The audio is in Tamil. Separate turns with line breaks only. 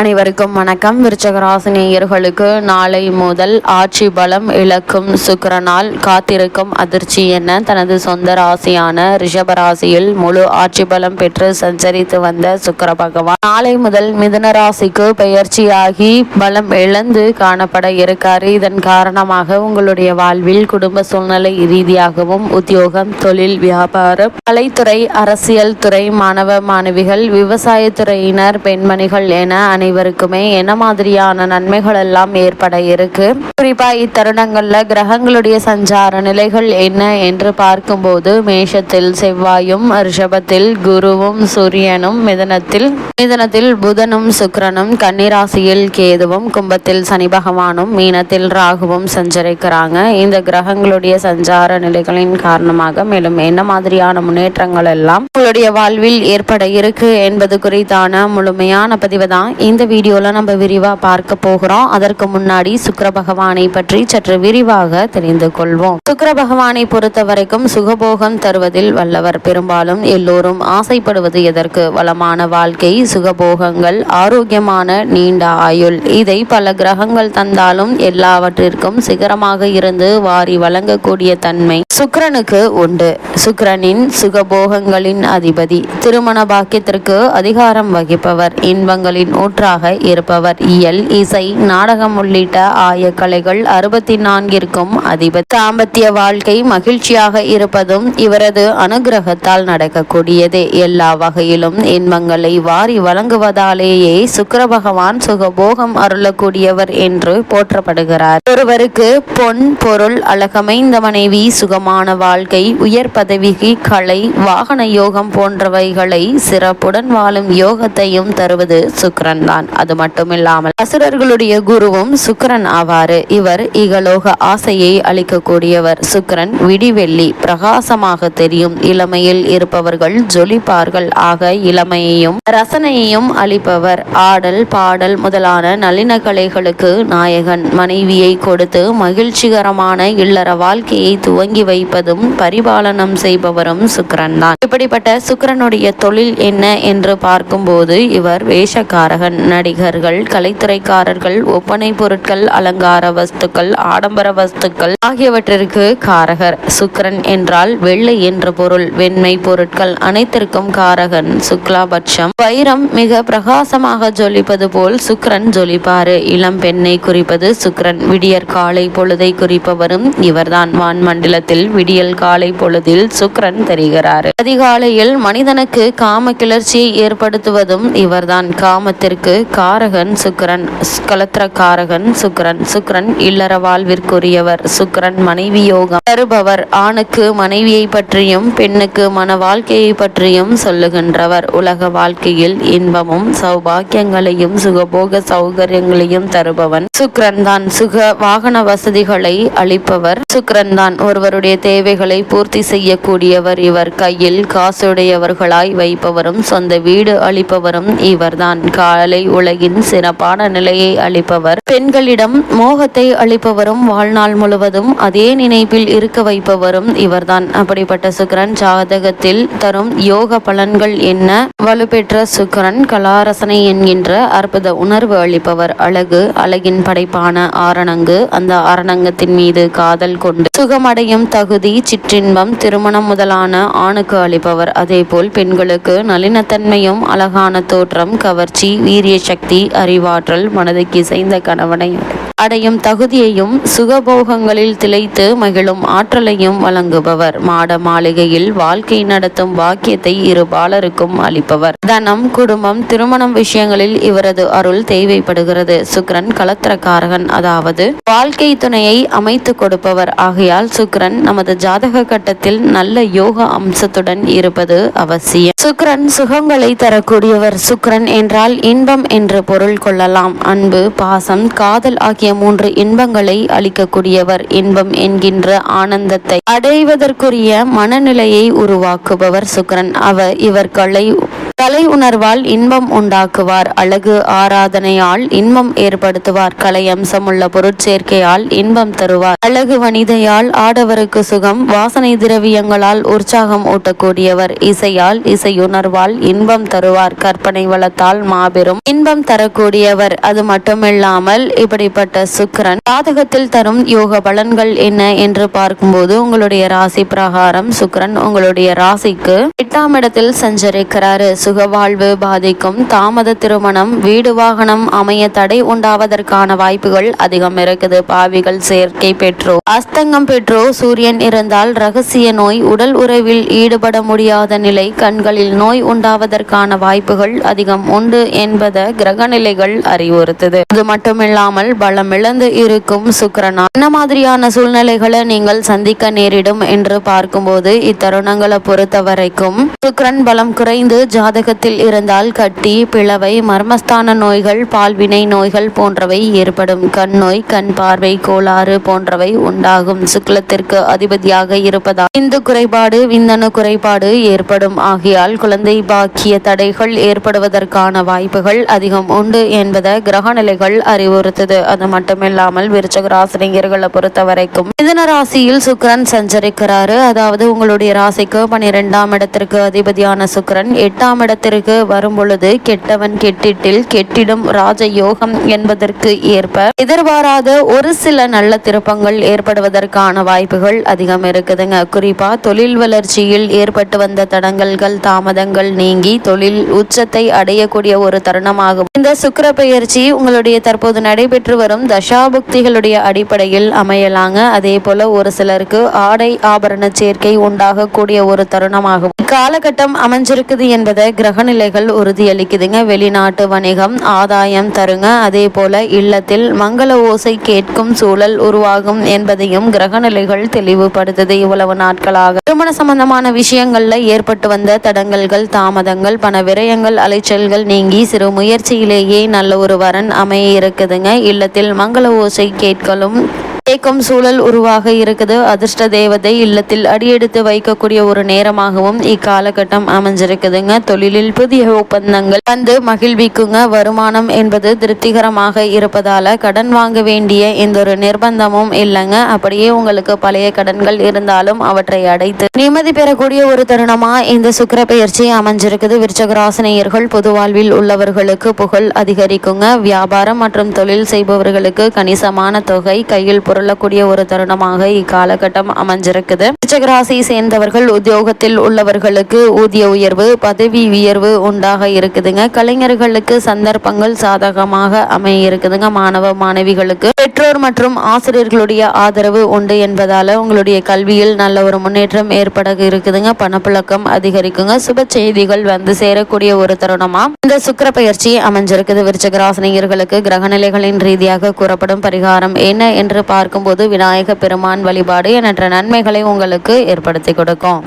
அனைவருக்கும் வணக்கம். விருச்சகராசினியர்களுக்கு நாளை முதல் ஆட்சி பலம் இழக்கும் சுக்கிரனால் காத்திருக்கும் அதிர்ச்சி என தனது சொந்த ராசியான ரிஷபராசியில் முழு ஆட்சி பலம் பெற்று சஞ்சரித்து வந்த சுக்கர பகவான் நாளை முதல் மிதுன ராசிக்கு பெயர்ச்சியாகி பலம் இழந்து காணப்பட இருக்காரு. இதன் காரணமாக உங்களுடைய வாழ்வில் குடும்ப சூழ்நிலை ரீதியாகவும் உத்தியோகம் தொழில் வியாபாரம் கலைத்துறை அரசியல் துறை மாணவ மாணவிகள் விவசாயத்துறையினர் பெண்மணிகள் என அனை அனைவருக்குமே என்ன மாதிரியான நன்மைகள் எல்லாம் ஏற்பட இருக்கு? குறிப்பா இத்தருணங்கள்ல கிரகங்களுடைய சஞ்சார நிலைகள் என்ன என்று பார்க்கும்போது மேஷத்தில் செவ்வாயும் ரிஷபத்தில் குருவும் சூரியனும் மிதனத்தில் மிதனத்தில் புதனும் சுக்கரனும் கன்னிராசியில் கேதுவும் கும்பத்தில் சனி பகவானும் மீனத்தில் ராகுவும் சஞ்சரிக்கிறாங்க. இந்த கிரகங்களுடைய சஞ்சார நிலைகளின் காரணமாக மேலும் என்ன மாதிரியான முன்னேற்றங்கள் எல்லாம் உங்களுடைய வாழ்வில் ஏற்பட இருக்கு என்பது குறித்தான முழுமையான பதிவு தான். இந்த இந்த வீடியோவில் நம்ம விரிவாக பார்க்க போகிறோம். அதற்கு முன்னாடி சுக்கர பகவானை பற்றி சற்று விரிவாக தெரிந்து கொள்வோம். சுக்கர பகவானை பொறுத்த வரைக்கும் சுகபோகம் தருவதில் வல்லவர். பெரும்பாலும் எல்லோரும் ஆசைப்படுவது எதற்கு? வளமான வாழ்க்கை சுகபோகங்கள் ஆரோக்கியமான நீண்ட ஆயுள். இதை பல கிரகங்கள் தந்தாலும் எல்லாவற்றிற்கும் சிகரமாக இருந்து வாரி வழங்கக்கூடிய தன்மை சுக்கரனுக்கு உண்டு. சுக்கரனின் சுகபோகங்களின் அதிபதி. திருமண பாக்கியத்திற்கு அதிகாரம் வகிப்பவர். இன்பங்களின் ஊற்ற ஒன்றாக இருப்பவர். இயல் இசை நாடகம் உள்ளிட்ட ஆய கலைகள் அறுபத்தி நான்கிற்கும் அதிபர் தாம்பத்திய வாழ்க்கை மகிழ்ச்சியாக இருப்பதும் இவரது அனுகிரகத்தால் நடக்கக்கூடியதே. எல்லா வகையிலும் இன்பங்களை வாரி வழங்குவதாலேயே சுக்கர பகவான் சுகபோகம் அருளக்கூடியவர் என்று போற்றப்படுகிறார். ஒருவருக்கு பொன் பொருள் அழகமைந்த மனைவி சுகமான வாழ்க்கை உயர் பதவி கலை வாகன யோகம் போன்றவைகளை சிறப்புடன் வாழும் யோகத்தையும் தருவது சுக்கரன் தான் தான் அது மட்டுமில்லாமல் அசுரர்களுடைய குருவும் சுக்கரன் ஆவாறு. இவர் இகலோக ஆசையை அளிக்கக்கூடியவர். சுக்கரன் விடிவெள்ளி பிரகாசமாக தெரியும். இளமையில் இருப்பவர்கள் ஜொலிப்பார்கள். ஆக இளமையையும் ரசனையையும் அளிப்பவர். ஆடல் பாடல் முதலான நளின கலைகளுக்கு நாயகன். மனைவியை கொடுத்து மகிழ்ச்சிகரமான இல்லற வாழ்க்கையை துவங்கி வைப்பதும் பரிபாலனம் செய்பவரும் சுக்கரன் தான் இப்படிப்பட்ட சுக்கரனுடைய தொழில் என்ன என்று பார்க்கும்போது இவர் வேஷக்காரகன். நடிகர்கள் கலைத்துறைக்காரர்கள் ஒப்பனை பொருட்கள் அலங்கார வஸ்துக்கள் ஆடம்பர வஸ்துக்கள் ஆகியவற்றிற்கு காரகர். சுக்கரன் என்றால் வெள்ளை என்ற பொருள். வெண்மை பொருட்கள் அனைத்திற்கும் காரகன். சுக்லாபட்சம். வைரம் மிக பிரகாசமாக ஜொலிப்பது போல் சுக்கரன் ஜொலிப்பாரு. இளம் பெண்ணை குறிப்பது சுக்கரன். விடியற் காலை பொழுதை குறிப்பவரும் இவர்தான். வான் மண்டலத்தில் விடியல் காலை பொழுதில் சுக்கரன் தெரிகிறார். அதிகாலையில் மனிதனுக்கு காம கிளர்ச்சியை ஏற்படுத்துவதும் இவர்தான். காமத்திற்கு காரகன் சுக்கரன் கலத்திர காரகன் சுக்கரன் சுக்கரன் இல்லற வாழ்விற்குரியவர் சுக்கரன் மனைவி யோகம் தருபவர். ஆணுக்கு மனைவியை பற்றியும் பெண்ணுக்கு மன வாழ்க்கையை பற்றியும் சொல்லுகின்றவர். உலக வாழ்க்கையில் இன்பமும் சௌபாக்கியங்களையும் சுகபோக சௌகரியங்களையும் தருபவன் சுக்கரன் தான். சுக வாகன வசதிகளை அளிப்பவர். சுக்கரன் தான் ஒருவருடைய தேவைகளை பூர்த்தி செய்யக்கூடியவர். இவர் கையில் காசுடையவர்களாய் வைப்பவரும் சொந்த வீடு அளிப்பவரும் இவர்தான். காலை உலகின் சிறப்பான நிலையை அளிப்பவர். பெண்களிடம் மோகத்தை அளிப்பவரும் வாழ்நாள் முழுவதும் அதே நினைப்பில் இருக்க வைப்பவரும் இவர்தான். அப்படிப்பட்ட சுக்கரன் ஜாதகத்தில் தரும் யோக பலன்கள் என்ன? வலுப்பெற்ற சுக்கரன் கலாரசனை என்கின்ற அற்புத உணர்வு அளிப்பவர். அழகு அழகின் படைப்பான ஆரணங்கு. அந்த ஆரணங்கத்தின் மீது காதல் கொண்டு சுகமடையும் தகுதி சிற்றின்பம் திருமணம் முதலான ஆணுக்கு அளிப்பவர். அதேபோல் பெண்களுக்கு நளினத்தன்மையும் அழகான தோற்றம் கவர்ச்சி வீரிய சக்தி அறிவாற்றல் மனதுக்கு இசைந்த கணவனை அடையும் தகுதியையும் சுகபோகங்களில் திளைத்து மகிழும் ஆற்றலையும் வழங்குபவர். மாட மாளிகையில் வாழ்க்கை நடத்தும் பாக்கியத்தை இரு பாலருக்கும் அளிப்பவர். தனம் குடும்பம் திருமணம் விஷயங்களில் இவரது அருள் தேவைப்படுகிறது. சுக்ரன் கலத்திரக்காரகன் அதாவது வாழ்க்கை துணையை அமைத்து கொடுப்பவர். ஆகையால் சுக்ரன் நமது ஜாதக கட்டத்தில் நல்ல யோக அம்சத்துடன் இருப்பது அவசியம். சுக்ரன் சுகங்களை தரக்கூடியவர். சுக்ரன் என்றால் இன்பம் என்று பொருள் கொள்ளலாம். அன்பு பாசம் காதல் ஆகிய மூன்று இன்பங்களை அளிக்கக்கூடியவர் இன்பம் என்கின்ற ஆனந்தத்தை அடைவதற்குரிய மனநிலையை உருவாக்குபவர் சுக்கரன். அவர் இவர் கலை கலை உணர்வால் இன்பம் உண்டாக்குவார். அழகு ஆராதனையால் இன்பம் ஏற்படுத்துவார். கலை அம்சமுள்ள பொருட்சேர்க்கையால் இன்பம் தருவார். அழகு வனிதையால் ஆடவருக்கு சுகம் வாசனை திரவியங்களால் உற்சாகம் ஊட்டக்கூடியவர். இசையால் இசையுணர்வால் இன்பம் தருவார். கற்பனை வளத்தால் மாபெரும் இன்பம் தரக்கூடியவர். அது மட்டுமில்லாமல் இப்படிப்பட்ட சுக்கரன் சாதகத்தில் தரும் யோக பலன்கள் என்ன என்று பார்க்கும்போது உங்களுடைய ராசி பிரகாரம் சுக்கரன் உங்களுடைய ராசிக்கு எட்டாம் இடத்தில் சஞ்சரிக்கிறாரு. சுகவாழ்வு பாதிக்கும் தாமத திருமணம் வீடு வாகனம் அமைய தடை உண்டாவதற்கான வாய்ப்புகள் அதிகம் இருக்குது. பாவிகள் சேர்க்கை பெற்றோ அஸ்தங்கம் பெற்றோ சூரியன் இருந்தால் ரகசிய நோய் உடல் உறவில் ஈடுபட முடியாத நிலை கண்களில் நோய் உண்டாவதற்கான வாய்ப்புகள் அதிகம் உண்டு என்பதை கிரகநிலைகள் அறிவுறுத்துது. அது மட்டுமில்லாமல் பலம் இழந்து இருக்கும் சுக்கரனா என்ன மாதிரியான சூழ்நிலைகளை நீங்கள் சந்திக்க நேரிடும் என்று பார்க்கும்போது இத்தருணங்களை பொறுத்த வரைக்கும் சுக்கிரன் பலம் குறைந்து ஜாதகத்தில் இருந்தால் கட்டி பிளவை மர்மஸ்தான நோய்கள் பால்வினை நோய்கள் போன்றவை ஏற்படும். கண் நோய் கண் பார்வை கோளாறு போன்றவை உண்டாகும். சுக்லத்திற்கு அதிபதியாக இருப்பதால் இந்து குறைபாடு விந்தணு குறைபாடு ஏற்படும். ஆகியால் குழந்தை பாக்கிய தடைகள் ஏற்படுவதற்கான வாய்ப்புகள் அதிகம் உண்டு என்பதை கிரகநிலைகள் அறிவுறுத்தது. அது மட்டுமில்லாமல் விருச்சக ராசினியர்களை பொறுத்த வரைக்கும் மிதன ராசியில் சுக்கரன் சஞ்சரிக்கிறாரு. அதாவது உங்களுடைய ராசிக்கு பனிரெண்டாம் இடத்திற்கு அதிபதியான சுக்கிரன் எட்டாம் இடத்திற்கு வரும்பொழுது கெட்டவன் கெட்டிட்டில் கெட்டிடும் ராஜ யோகம் என்பதற்கு ஏற்ப எதிர்பாராத ஒரு சில நல்ல திருப்பங்கள் ஏற்படுவதற்கான வாய்ப்புகள் அதிகம் இருக்குதுங்க. குறிப்பா தொழில் வளர்ச்சியில் ஏற்பட்டு வந்த தடங்கல்கள் தாமதங்கள் நீங்கி தொழில் உச்சத்தை அடையக்கூடிய ஒரு தருணமாகும். இந்த சுக்கர பெயர்ச்சி உங்களுடைய தற்போது நடைபெற்று வரும் தசாபுக்திகளுடைய அடிப்படையில் அமையலாங்க. அதே போல ஒரு சிலருக்கு ஆடை ஆபரண சேர்க்கை உண்டாகக்கூடிய ஒரு தருணமாகும். காலகட்டம் அமைஞ்சிருக்குது என்பதை கிரகநிலைகள் உறுதியளிக்குதுங்க. வெளிநாட்டு வணிகம் ஆதாயம் தருங்க. அதே போல இல்லத்தில் மங்கள ஓசை கேட்கும் சூழல் உருவாகும் என்பதையும் கிரகநிலைகள் தெளிவுபடுத்துது இவ்வளவு நாட்களாக. திருமண சம்பந்தமான விஷயங்கள்ல ஏற்பட்டு வந்த தடங்கல்கள் தாமதங்கள் பண விரயங்கள் அலைச்சல்கள் நீங்கி சிறு முயற்சியிலேயே நல்ல ஒரு வரன் அமைய இருக்குதுங்க. இல்லத்தில் மங்கள ஓசை கேட்கலும் கேட்கும் சூழல் உருவாக இருக்குது. அதிர்ஷ்ட தேவதை இல்லத்தில் அடியெடுத்து வைக்கக்கூடிய ஒரு நேரமாகவும் இக்காலகட்டம் அமைஞ்சிருக்குதுங்க. தொழிலில் புதிய ஒப்பந்தங்கள் வந்து மகிழ்விக்குங்க. வருமானம் என்பது திருப்திகரமாக இருப்பதால கடன் வாங்க வேண்டிய எந்த ஒரு நிர்பந்தமும் இல்லைங்க. அப்படியே உங்களுக்கு பழைய கடன்கள் இருந்தாலும் அவற்றை அடைத்து நிம்மதி பெறக்கூடிய ஒரு தருணமா இந்த சுக்கர பயிற்சி அமைஞ்சிருக்குது. விருச்சகராசினியர்கள் பொது வாழ்வில் உள்ளவர்களுக்கு புகழ் அதிகரிக்குங்க. வியாபாரம் மற்றும் தொழில் செய்பவர்களுக்கு கணிசமான தொகை கையில் புரளக்கூடிய ஒரு தருணமாக இக்காலகட்டம் அமைஞ்சிருக்குது. விருச்சகராசியை சேர்ந்தவர்கள் உத்தியோகத்தில் உள்ளவர்களுக்கு ஊதிய உயர்வு பதவி உயர்வு உண்டாக இருக்குதுங்க. கலைஞர்களுக்கு சந்தர்ப்பங்கள் சாதகமாக அமைய இருக்குதுங்க மாணவ மாணவிகளுக்கு பெற்றோர் மற்றும் ஆசிரியர்களுடைய ஆதரவு உண்டு என்பதால உங்களுடைய கல்வியில் நல்ல ஒரு முன்னேற்றம் ஏற்பட இருக்குதுங்க. பணப்புழக்கம் அதிகரிக்குங்க. சுப செய்திகள் வந்து சேரக்கூடிய ஒரு தருணமா? இந்த சுக்கிர பயிற்சி அமைஞ்சிருக்குது. விருச்சகராசினியர்களுக்கு கிரகநிலைகளின் ரீதியாக கூறப்படும் பரிகாரம் என்ன என்று பார்க்கும்போது விநாயக பெருமான் வழிபாடு எண்ணற்ற நன்மைகளை உங்களுக்கு ஏற்படுத்தி கொடுக்கும்.